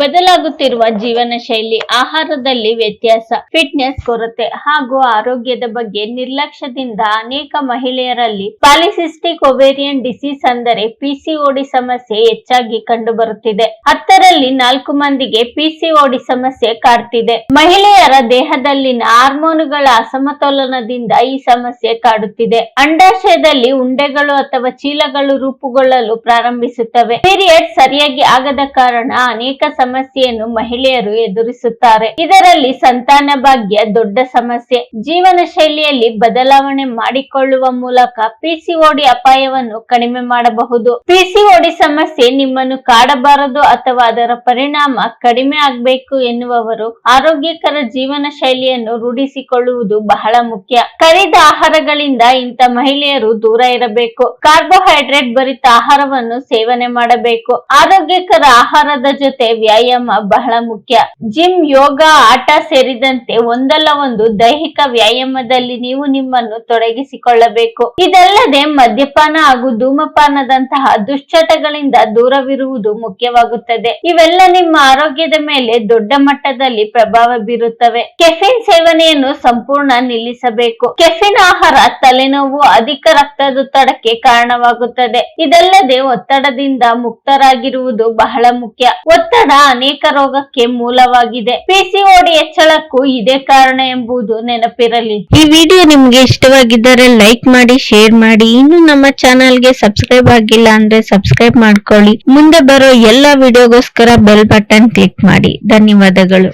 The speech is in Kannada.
ಬದಲಾಗುತ್ತಿರುವ ಜೀವನ ಶೈಲಿ, ಆಹಾರದಲ್ಲಿ ವ್ಯತ್ಯಾಸ ಫಿಟ್ನೆಸ್ ಕೊರತೆ ಹಾಗೂ ಆರೋಗ್ಯದ ಬಗ್ಗೆ ನಿರ್ಲಕ್ಷ್ಯದಿಂದ ಅನೇಕ ಮಹಿಳೆಯರಲ್ಲಿ ಪಾಲಿಸಿಸ್ಟಿಕ್ ಒವೇರಿಯನ್ ಡಿಸೀಸ್ ಅಂದರೆ ಪಿಸಿಒಡಿ ಸಮಸ್ಯೆ ಹೆಚ್ಚಾಗಿ ಕಂಡುಬರುತ್ತಿದೆ. ಹತ್ತರಲ್ಲಿ ನಾಲ್ಕು ಮಂದಿಗೆ ಪಿಸಿಒಡಿ ಸಮಸ್ಯೆ ಕಾಡ್ತಿದೆ. ಮಹಿಳೆಯರ ದೇಹದಲ್ಲಿನ ಹಾರ್ಮೋನುಗಳ ಅಸಮತೋಲನದಿಂದ ಈ ಸಮಸ್ಯೆ ಕಾಡುತ್ತಿದೆ. ಅಂಡಾಶಯದಲ್ಲಿ ಉಂಡೆಗಳು ಅಥವಾ ಚೀಲಗಳು ರೂಪುಗೊಳ್ಳಲು ಪ್ರಾರಂಭಿಸುತ್ತವೆ. ಪೀರಿಯಡ್ ಸರಿಯಾಗಿ ಆಗದ ಕಾರಣ ಅನೇಕ ಸಮಸ್ಯೆಯನ್ನು ಮಹಿಳೆಯರು ಎದುರಿಸುತ್ತಾರೆ. ಇದರಲ್ಲಿ ಸಂತಾನ ಭಾಗ್ಯ ದೊಡ್ಡ ಸಮಸ್ಯೆ. ಜೀವನ ಶೈಲಿಯಲ್ಲಿ ಬದಲಾವಣೆ ಮಾಡಿಕೊಳ್ಳುವ ಮೂಲಕ ಪಿಸಿಒಡಿ ಅಪಾಯವನ್ನು ಕಡಿಮೆ ಮಾಡಬಹುದು. ಪಿಸಿಒಡಿ ಸಮಸ್ಯೆ ನಿಮ್ಮನ್ನು ಕಾಡಬಾರದು ಅಥವಾ ಅದರ ಪರಿಣಾಮ ಕಡಿಮೆ ಆಗಬೇಕು ಎನ್ನುವವರು ಆರೋಗ್ಯಕರ ಜೀವನ ಶೈಲಿಯನ್ನು ರೂಢಿಸಿಕೊಳ್ಳುವುದು ಬಹಳ ಮುಖ್ಯ. ಕರಿದ ಆಹಾರಗಳಿಂದ ಇಂಥ ಮಹಿಳೆಯರು ದೂರ ಇರಬೇಕು. ಕಾರ್ಬೋಹೈಡ್ರೇಟ್ ಭರಿತ ಆಹಾರವನ್ನು ಸೇವನೆ ಮಾಡಬೇಕು. ಆರೋಗ್ಯಕರ ಆಹಾರದ ಜೊತೆ ವ್ಯಾಯಾಮ ಬಹಳ ಮುಖ್ಯ. ಜಿಮ್ ಯೋಗ, ಆಟ ಸೇರಿದಂತೆ ಒಂದಲ್ಲ ಒಂದು ದೈಹಿಕ ವ್ಯಾಯಾಮದಲ್ಲಿ ನೀವು ನಿಮ್ಮನ್ನು ತೊಡಗಿಸಿಕೊಳ್ಳಬೇಕು. ಇದಲ್ಲದೆ ಮದ್ಯಪಾನ ಹಾಗೂ ಧೂಮಪಾನದಂತಹ ದುಶ್ಚಟಗಳಿಂದ ದೂರವಿರುವುದು ಮುಖ್ಯವಾಗುತ್ತದೆ. ಇವೆಲ್ಲ ನಿಮ್ಮ ಆರೋಗ್ಯದ ಮೇಲೆ ದೊಡ್ಡ ಮಟ್ಟದಲ್ಲಿ ಪ್ರಭಾವ ಬೀರುತ್ತವೆ. ಕೆಫಿನ್ ಸೇವನೆಯನ್ನು ಸಂಪೂರ್ಣ ನಿಲ್ಲಿಸಬೇಕು. ಕೆಫಿನ್ ಆಹಾರ ತಲೆನೋವು, ಅಧಿಕ ರಕ್ತದೊತ್ತಡಕ್ಕೆ ಕಾರಣವಾಗುತ್ತದೆ. ಇದಲ್ಲದೆ ಒತ್ತಡದಿಂದ ಮುಕ್ತರಾಗಿರುವುದು ಬಹಳ ಮುಖ್ಯ. ಒತ್ತಡ ಅನೇಕ ರೋಗಕ್ಕೆ ಮೂಲವಾಗಿದೆ. ಪಿಸಿಒಡಿ ಹೆಚ್ಚಳಕ್ಕೂ ಇದೇ ಕಾರಣ ಎಂಬುದು ನೆನಪಿರಲಿ. ಈ ವಿಡಿಯೋ ನಿಮ್ಗೆ ಇಷ್ಟವಾಗಿದ್ದರೆ ಲೈಕ್ ಮಾಡಿ, ಶೇರ್ ಮಾಡಿ. ಇನ್ನು ನಮ್ಮ ಚಾನಲ್ಗೆ ಸಬ್ಸ್ಕ್ರೈಬ್ ಆಗಿಲ್ಲ ಅಂದ್ರೆ ಸಬ್ಸ್ಕ್ರೈಬ್ ಮಾಡ್ಕೊಳ್ಳಿ. ಮುಂದೆ ಬರೋ ಎಲ್ಲಾ ವಿಡಿಯೋಗೋಸ್ಕರ ಬೆಲ್ ಬಟನ್ ಕ್ಲಿಕ್ ಮಾಡಿ. ಧನ್ಯವಾದಗಳು.